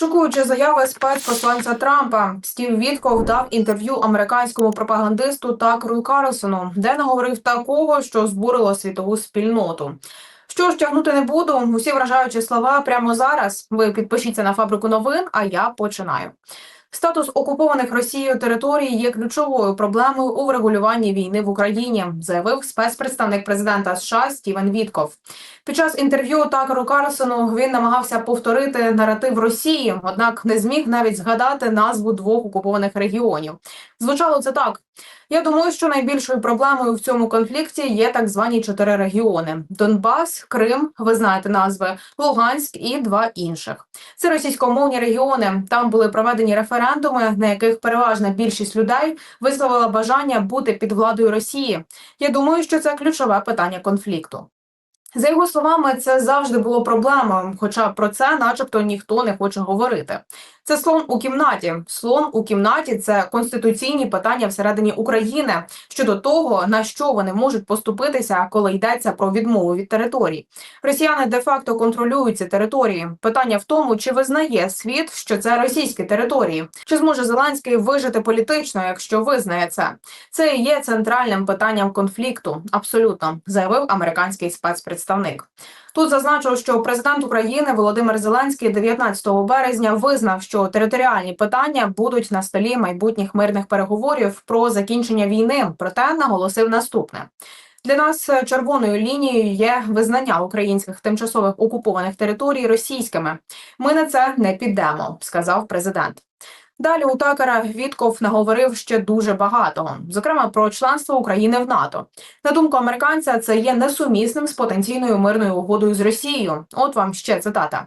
Шокуючи заяви спецпосланця Трампа, Стів Вітков дав інтерв'ю американському пропагандисту Такру Карлсону, де наговорив такого, що збурило світову спільноту. Що ж тягнути не буду, усі вражаючі слова прямо зараз. Ви підпишіться на фабрику новин, а я починаю. Статус окупованих Росією територій є ключовою проблемою у врегулюванні війни в Україні, заявив спецпредставник президента США Стівен Вітков. Під час інтерв'ю Такеру Карлсону він намагався повторити наратив Росії, однак не зміг навіть згадати назву двох окупованих регіонів. Звучало це так: я думаю, що найбільшою проблемою в цьому конфлікті є так звані чотири регіони: Донбас, Крим, ви знаєте назви, Луганськ і два інших. Це російськомовні регіони. Там були проведені референдуми, на яких переважна більшість людей висловила бажання бути під владою Росії. Я думаю, що це ключове питання конфлікту. За його словами, це завжди було проблемою, хоча про це, начебто, ніхто не хоче говорити. Це слон у кімнаті. Слон у кімнаті це конституційні питання всередині України щодо того, на що вони можуть поступитися, коли йдеться про відмову від територій. Росіяни де-факто контролюють ці території. Питання в тому, чи визнає світ, що це російські території, чи зможе Зеленський вижити політично, якщо визнає це. Це і є центральним питанням конфлікту. Абсолютно заявив американський спецпредставник. Тут зазначив, що президент України Володимир Зеленський 19 березня визнав, що територіальні питання будуть на столі майбутніх мирних переговорів про закінчення війни. Проте наголосив наступне. Для нас червоною лінією є визнання українських тимчасових окупованих територій російськими. Ми на це не підемо, сказав президент. Далі у Такера Вітков наговорив ще дуже багато, зокрема про членство України в НАТО. На думку американця, це є несумісним з потенційною мирною угодою з Росією. От вам ще цитата.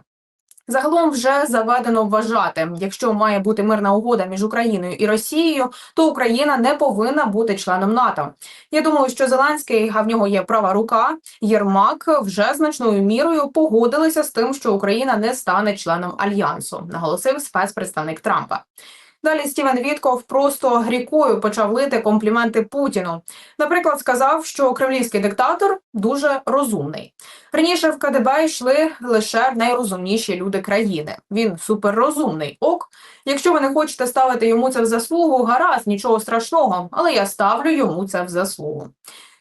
Загалом вже заведено вважати, якщо має бути мирна угода між Україною і Росією, то Україна не повинна бути членом НАТО. Я думаю, що Зеленський, а в нього є права рука, Єрмак вже значною мірою погодилися з тим, що Україна не стане членом альянсу, наголосив спецпредставник Трампа. Далі Стівен Вітков просто рікою почав лити компліменти Путіну. Наприклад, сказав, що кремлівський диктатор дуже розумний. Раніше в КДБ йшли лише найрозумніші люди країни. Він суперрозумний. Ок, якщо ви не хочете ставити йому це в заслугу, гаразд, нічого страшного, але я ставлю йому це в заслугу.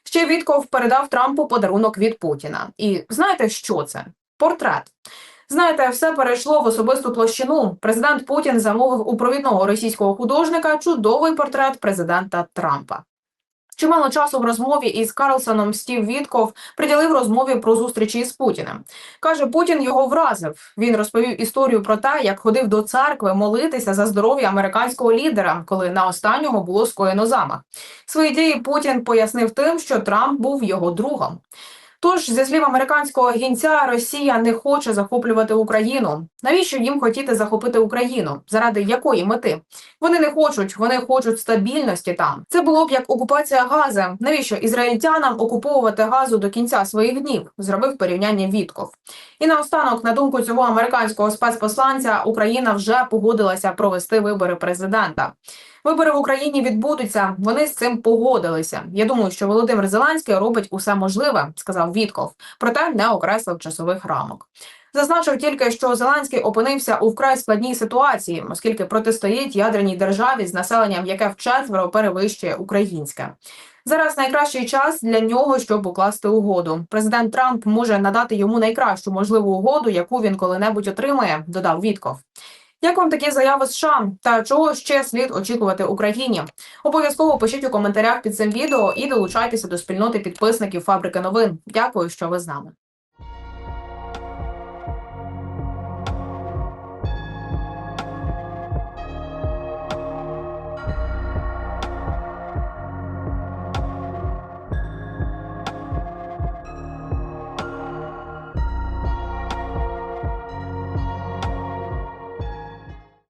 Ще Вітков передав Трампу подарунок від Путіна. І знаєте, що це? Портрет. Знаєте, все перейшло в особисту площину. Президент Путін замовив у провідного російського художника чудовий портрет президента Трампа. Чимало часу в розмові із Карлсоном Стів Вітков приділив розмові про зустрічі із Путіним. Каже, Путін його вразив. Він розповів історію про те, як ходив до церкви молитися за здоров'я американського лідера, коли на останнього було скоєно замах. Свої дії Путін пояснив тим, що Трамп був його другом. Тож, зі слів американського гінця, Росія не хоче захоплювати Україну. Навіщо їм хотіти захопити Україну? Заради якої мети? Вони не хочуть, вони хочуть стабільності там. Це було б як окупація Гази. Навіщо ізраїльтянам окуповувати газу до кінця своїх днів? Зробив порівняння Вітков. І наостанок, на думку цього американського спецпосланця, Україна вже погодилася провести вибори президента. Вибори в Україні відбудуться. Вони з цим погодилися. Я думаю, що Володимир Зеленський робить усе можливе, сказав Вітков, проте не окреслив часових рамок. Зазначив тільки, що Зеленський опинився у вкрай складній ситуації, оскільки протистоїть ядерній державі з населенням, яке вчетверо перевищує українське. Зараз найкращий час для нього, щоб укласти угоду. Президент Трамп може надати йому найкращу можливу угоду, яку він коли-небудь отримає. Додав Вітков. Як вам такі заяви США та чого ще слід очікувати Україні? Обов'язково пишіть у коментарях під цим відео і долучайтеся до спільноти підписників фабрики новин. Дякую, що ви з нами.